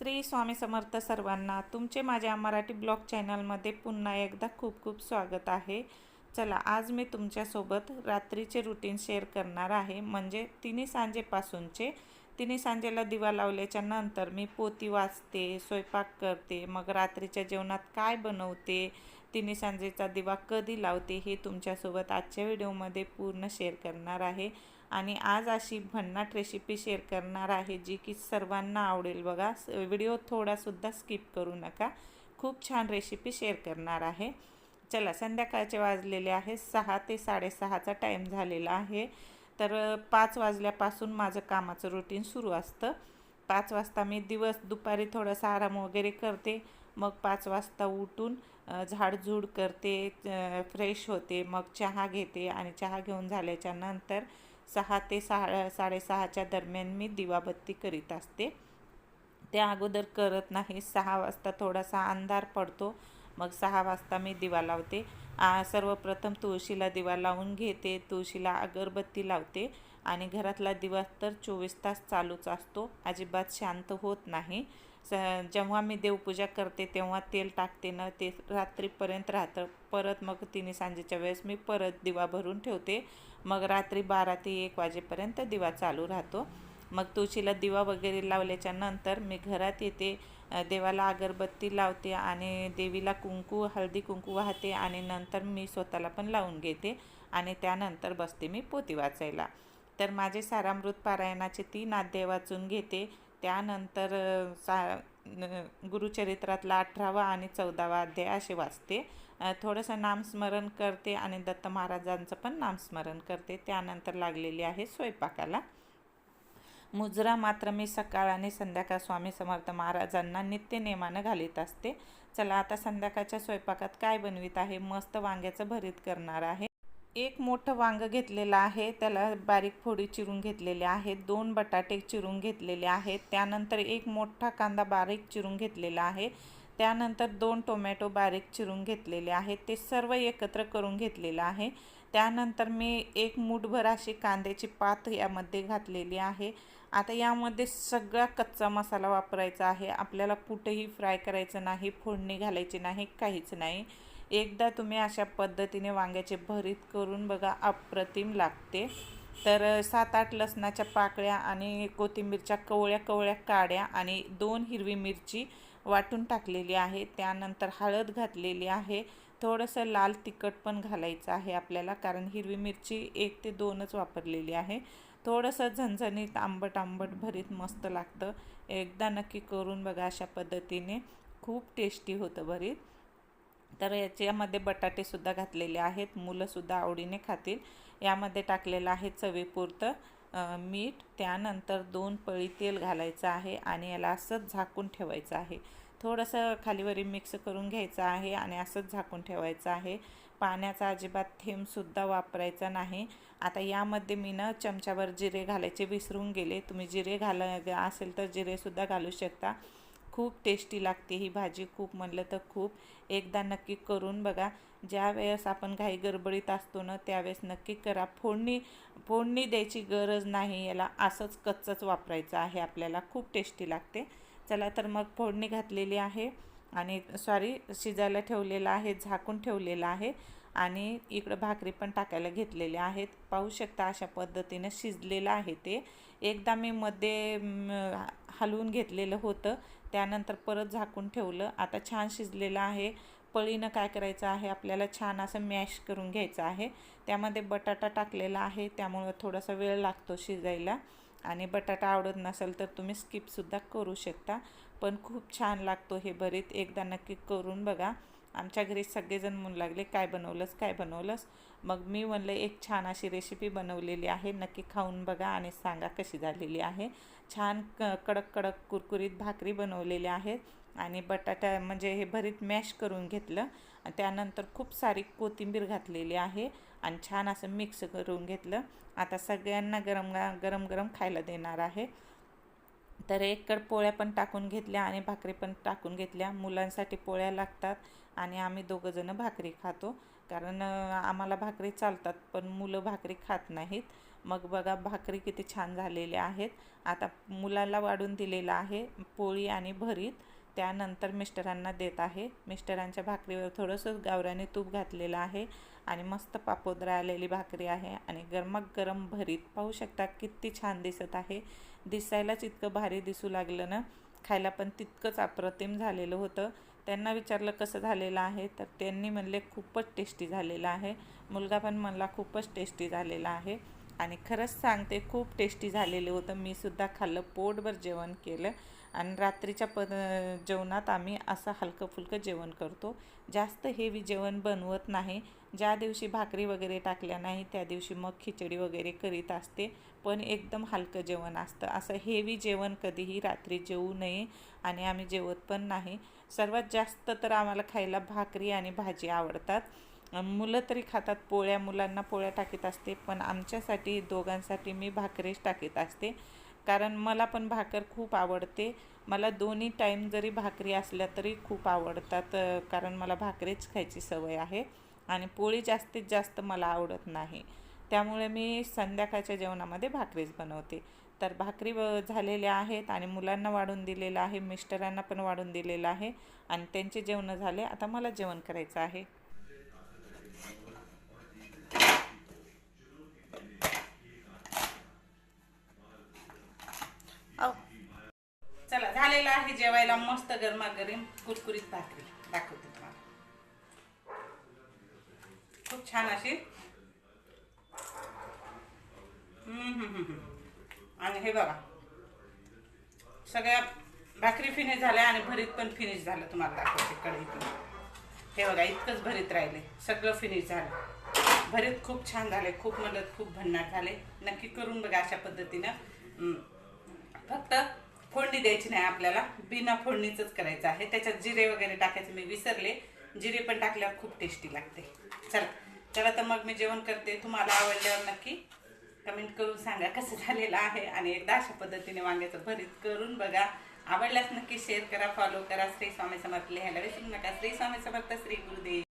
श्री स्वामी समर्थ सर्वांना तुमचे माझ्या मराठी ब्लॉग चॅनलमध्ये पुन्हा एकदा खूप खूप स्वागत आहे. चला आज मी तुमच्यासोबत रात्रीचे रुटीन शेअर करणार आहे. म्हणजे तिन्ही सांजेपासूनचे. तिन्ही सांजेला दिवा लावल्याच्या नंतर मी पोती वाचते स्वयंपाक करते मग रात्रीच्या जेवणात काय बनवते तिने सांजेचा दिवा कधी लावते हे तुमच्यासोबत आजच्या व्हिडिओमध्ये पूर्ण शेअर करणार आहे. आणि आज अशी भन्नाट रेसिपी शेअर करणार आहे जी की सर्वांना आवडेल बघा. व्हिडिओ थोडासुद्धा स्किप करू नका. खूप छान रेसिपी शेअर करणार आहे. चला संध्याकाळचे वाजलेले आहे. सहा ते साडेसहाचा टाईम झालेला आहे. तर पाच वाजल्यापासून माझं कामाचं रुटीन सुरू असतं. पाच वाजता मी दिवस दुपारी थोडासा आराम वगैरे करते. मग पाच वाजता उठून झाडझूड करते फ्रेश होते मग चहा घेते आणि चहा घेऊन झाल्याच्यानंतर सहा ते सहा साडेसहाच्या दरम्यान मी दिवाबत्ती करीत असते. त्या अगोदर करत नाही सहा वाजता थोडासा अंधार पडतो मग सहा वाजता मी दिवा लावते. सर्वप्रथम तुळशीला दिवा लावून घेते तुळशीला अगरबत्ती लावते आणि घरातला दिवा तर चोवीस तास चालूच असतो. अजिबात शांत होत नाही. स जेव्हा मी देवपूजा करते तेव्हा तेल टाकते ना ते रात्रीपर्यंत राहतं. परत मग तिने सांजेच्या वेळेस मी परत दिवा भरून ठेवते. मग रात्री बारा ते एक वाजेपर्यंत दिवा चालू राहतो. मग तुळशीला दिवा वगैरे लावल्याच्या नंतर मी घरात येते. देवाला अगरबत्ती लावते आणि देवीला कुंकू हळदी कुंकू वाहते आणि नंतर मी स्वतःला पण लावून घेते आणि त्यानंतर बसते मी पोती वाचायला. तर माझे सारामृत पारायणाचे तीन अध्याय वाचून घेते. त्यानंतर सा गुरुचरित्रातला अठरावा आणि चौदावा अध्याय असे वाचते. थोडंसं नामस्मरण करते आणि दत्त महाराजांचं पण नामस्मरण करते. त्यानंतर लागलेली आहे स्वयंपाकाला. मुजरा मात्र मी सकाळ आणि संध्याकाळ स्वामी समर्थ महाराजांना नित्यनेमानं घालीत असते. चला आता संध्याकाळच्या स्वयंपाकात काय बनवित आहे? मस्त वांग्याचं भरीत करणार आहे. एक मोठं वांग घेतलेलं आहे. त्याला बारीक फोडी चिरून घेतलेले आहेत. दोन बटाटे चिरून घेतलेले आहेत. त्यानंतर एक मोठा कांदा बारीक चिरून घेतलेला आहे. त्यानंतर दोन टोमॅटो बारीक चिरून घेतलेले आहेत. ते सर्व एकत्र करून घेतलेलं आहे. त्यानंतर मी एक मूठभर अशी कांद्याची पात यामध्ये घातलेली आहे. आता यामध्ये सगळा कच्चा मसाला वापरायचा आहे. आपल्याला कुठेही फ्राय करायचं नाही फोडणी घालायची नाही काहीच नाही. एकदा तुम्ही अशा पद्धतीने वांग्याचे भरीत करून बघा अप्रतिम लागते. तर सात आठ लसणाच्या पाकळ्या आणि कोथिंबीरच्या कवळ्या कवळ्या काड्या आणि दोन हिरवी मिरची वाटून टाकलेली आहे. त्यानंतर हळद घातलेली आहे. थोडंसं लाल तिखट पण घालायचं आहे आपल्याला कारण हिरवी मिरची एक ते दोनच वापरलेली आहे. थोडंसं झणझणीत आंबट आंबट भरीत मस्त लागतं. एकदा नक्की करून बघा अशा पद्धतीने. खूप टेस्टी होतं भरीत. तर याच्यामध्ये बटाटेसुद्धा घातलेले आहेत. मुलंसुद्धा आवडीने खातील. यामध्ये टाकलेलं आहे चवीपुरतं मीठ. त्यानंतर दोन पळी तेल घालायचं आहे आणि याला असंच झाकून ठेवायचं आहे. थोडंसं खालीवरी मिक्स करून घ्यायचं आहे आणि असंच झाकून ठेवायचं आहे. पाण्याचा अजिबात थेंबसुद्धा वापरायचा नाही. आता यामध्ये मी ना चमच्यावर जिरे घालायचे विसरून गेले. तुम्ही जिरे घाला असेल तर जिरेसुद्धा घालू शकता. खूप टेस्टी लागते ही भाजी खूप म्हणलं तर खूप. एकदा नक्की करून बघा. ज्या वेळेस आपण घाई गडबडीत असतो ना त्यावेळेस नक्की करा. फोडणी फोडणी द्यायची गरज नाही याला असंच कच्चंच वापरायचं आहे आपल्याला खूप टेस्टी लागते. चला तर मग फोडणी घातलेली आहे आणि सॉरी शिजायला ठेवलेलं आहे झाकून ठेवलेलं आहे आणि इकडं भाकरी पण टाकायला घेतलेले आहेत. पाहू शकता अशा पद्धतीनं शिजलेलं आहे ते. एकदा मी मध्ये हलवून घेतलेलं होतं. त्यानंतर परत झाकून ठेवलं. आता छान शिजलेलं आहे. पळीनं काय करायचं आहे? आपल्याला छान असं मॅश करून घ्यायचं आहे. त्यामध्ये बटाटा टाकलेला आहे. त्यामुळं थोडासा वेळ लागतो शिजायला. आणि बटाटा आवडत नसेल तर तुम्ही स्किपसुद्धा करू शकता. पण खूप छान लागतो हे भरीत. एकदा नक्की करून बघा. आमच्या घरी सगळेजण म्हणू लागले काय बनवलंस? काय बनवलंस? मग मी म्हणलं एक छान अशी रेसिपी बनवलेली आहे. नक्की खाऊन बघा आणि सांगा कशी झालेली आहे. छान क कडक कडक कुरकुरीत भाकरी बनवलेली आहेत आणि बटाटा म्हणजे हे भरीत मॅश करून घेतलं. त्यानंतर खूप सारी कोथिंबीर घातलेली आहे आणि छान असं मिक्स करून घेतलं. आता सगळ्यांना गरम गरम गरम खायला देणार आहे. तर एक कड पोळ्या पण टाकून घेतल्या आणि भाकरी पण टाकून घेतल्या. मुलांसाठी पोळ्या लागतात आणि आम्ही दोघंजणं भाकरी खातो. कारण आम्हाला भाकरी चालतात पण मुलं भाकरी खात नाहीत. मग बघा भाकरी किती छान झालेल्या आहेत. आता मुलाला वाढून दिलेलं आहे पोळी आणि भरीत. त्यानंतर मिस्टरांना देत आहे. मिस्टरांच्या भाकरीवर थोडंसं गावराने तूप घातलेलं आहे आणि मस्त पापोद्रा आलेली भाकरी आहे आणि गरमागरम भरीत. पाहू शकता किती छान दिसत आहे. दिसायलाच इतकं भारी दिसू लागलं ना. खायला पण तितकंच अप्रतिम झालेलं होतं. त्यांना विचारलं कसं झालेलं आहे? तर त्यांनी म्हणले खूपच टेस्टी झालेलं आहे. मुलगा पण म्हणला खूपच टेस्टी झालेला आहे. आणि खरंच सांगते खूप टेस्टी झालेलं होतं. मी सुद्धा खाल्लं पोटभर जेवण केलं. आणि रात्रीच्या प जेवणात आम्ही असं हलकं फुलकं जेवण करतो. जास्त हेवी जेवण बनवत नाही. ज्या दिवशी भाकरी वगैरे टाकल्या नाही त्या दिवशी मग खिचडी वगैरे करीत असते. पण एकदम हलकं जेवण असतं. असं हेवी जेवण कधीही रात्री जेवू नये आणि आम्ही जेवत पण नाही. सर्वात जास्त तर आम्हाला खायला भाकरी आणि भाजी आवडतात. मुलं तरी खातात पोळ्या मुलांना पोळ्या टाकीत असते पण आमच्यासाठी दोघांसाठी मी भाकरीच टाकीत असते. कारण मला पण भाकर खूप आवडते. मला दोन्ही टाईम जरी भाकरी असल्या तरी खूप आवडतात कारण मला भाकरीच खायची सवय आहे. आणि पोळी जास्तीत जास्त मला आवडत नाही. त्यामुळे मी संध्याकाळच्या जेवणामध्ये भाकरीच बनवते. तर भाकरी व- झालेल्या आहेत आणि मुलांना वाढून दिलेलं आहे मिस्टरांना पण वाढून दिलेलं आहे. आणि त्यांचे जेवणं झाले आता मला जेवण करायचं आहे. चला झालेलं आहे जेवायला मस्त गरमागरम कुरकुरीत भाकरी. दाखवते तुम्हाला. खूप छान अशी. आणि हे बघा. सगळ्या भाकरी फिनिश झाल्या आणि भरीत पण फिनिश झालं तुम्हाला दाखवते कढईतून हे बघा इतकंच भरीत राहिले. सगळं फिनिश झालं. भरीत खूप छान झाले. खूप मदत खूप भन्नाट झाले. नक्की करून बघा अशा पद्धतीनं. फक्त फोडणी द्यायची नाही आपल्याला. बिना फोडणीचंच करायचं आहे. त्याच्यात जिरे वगैरे टाकायचे मी विसरले. जिरे पण टाकल्यावर खूप टेस्टी लागते. चला चला तर मग मी जेवण करते. तुम्हाला आवडल्यावर नक्की कमेंट करून सांगा कसं झालेलं आहे. आणि एकदा अशा पद्धतीने वांग्याचं भरीत करून बघा. आवडल्यास नक्की शेअर करा फॉलो करा. श्री स्वामी समर्थ लिहायला विसरू नका. श्री स्वामी समर्थ श्री गुरुदेव.